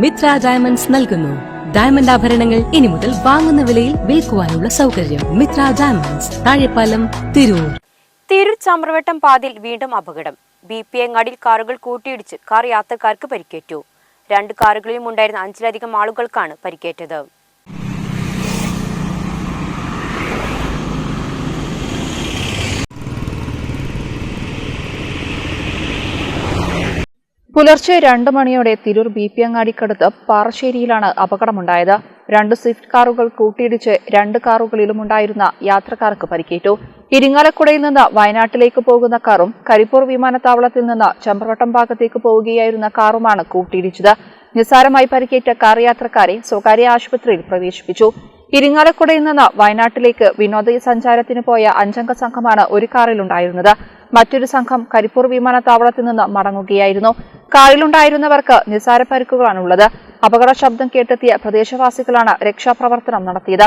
Mitra diamonds നൽകുന്നു. Diamond ആഭരണങ്ങൾ ഇനി മുതൽ വാങ്ങുന്ന വിലയിൽ വിൽക്കുവാനുള്ള സൗകര്യം മിത്ര ഡയമണ്ട്സ് താഴെപ്പാലം തിരൂർ. തിരൂർ ചമ്രവട്ടം പാതിൽ വീണ്ടും അപകടം. ബി പി അങ്ങാടിയിൽ കാറുകൾ കൂട്ടിയിടിച്ച് കാർ യാത്രക്കാർക്ക് പരിക്കേറ്റു. രണ്ട് കാറുകളിലും ഉണ്ടായിരുന്ന അഞ്ചിലധികം ആളുകൾക്കാണ് പരിക്കേറ്റത്. പുലർച്ചെ രണ്ട് മണിയോടെ തിരൂർ ബി പി അങ്ങാടിക്കടുത്ത് പാറശ്ശേരിയിലാണ് അപകടമുണ്ടായത്. രണ്ട് സ്വിഫ്റ്റ് കാറുകൾ കൂട്ടിയിടിച്ച് രണ്ട് കാറുകളിലുമുണ്ടായിരുന്ന യാത്രക്കാർക്ക് പരിക്കേറ്റു. ഇരിങ്ങാലക്കുടയിൽ നിന്ന് വയനാട്ടിലേക്ക് പോകുന്ന കാറും കരിപ്പൂർ വിമാനത്താവളത്തിൽ നിന്ന് ചമ്പ്രവട്ടം ഭാഗത്തേക്ക് പോവുകയായിരുന്ന കാറുമാണ് കൂട്ടിയിടിച്ചത്. നിസ്സാരമായി പരിക്കേറ്റ കാർ യാത്രക്കാരെ സ്വകാര്യ ആശുപത്രിയിൽ പ്രവേശിപ്പിച്ചു. ഇരിങ്ങാലക്കുടയിൽ നിന്ന് വയനാട്ടിലേക്ക് വിനോദസഞ്ചാരത്തിന് പോയ അഞ്ചംഗ സംഘമാണ് ഒരു കാറിലുണ്ടായിരുന്നത്. മറ്റൊരു സംഘം കരിപ്പൂർ വിമാനത്താവളത്തിൽ നിന്ന് മടങ്ങുകയായിരുന്നു. കാറിലുണ്ടായിരുന്നവർക്ക് നിസ്സാര പരിക്കുകളാണുള്ളത്. അപകട ശബ്ദം കേട്ടെത്തിയ പ്രദേശവാസികളാണ് രക്ഷാപ്രവർത്തനം നടത്തിയത്.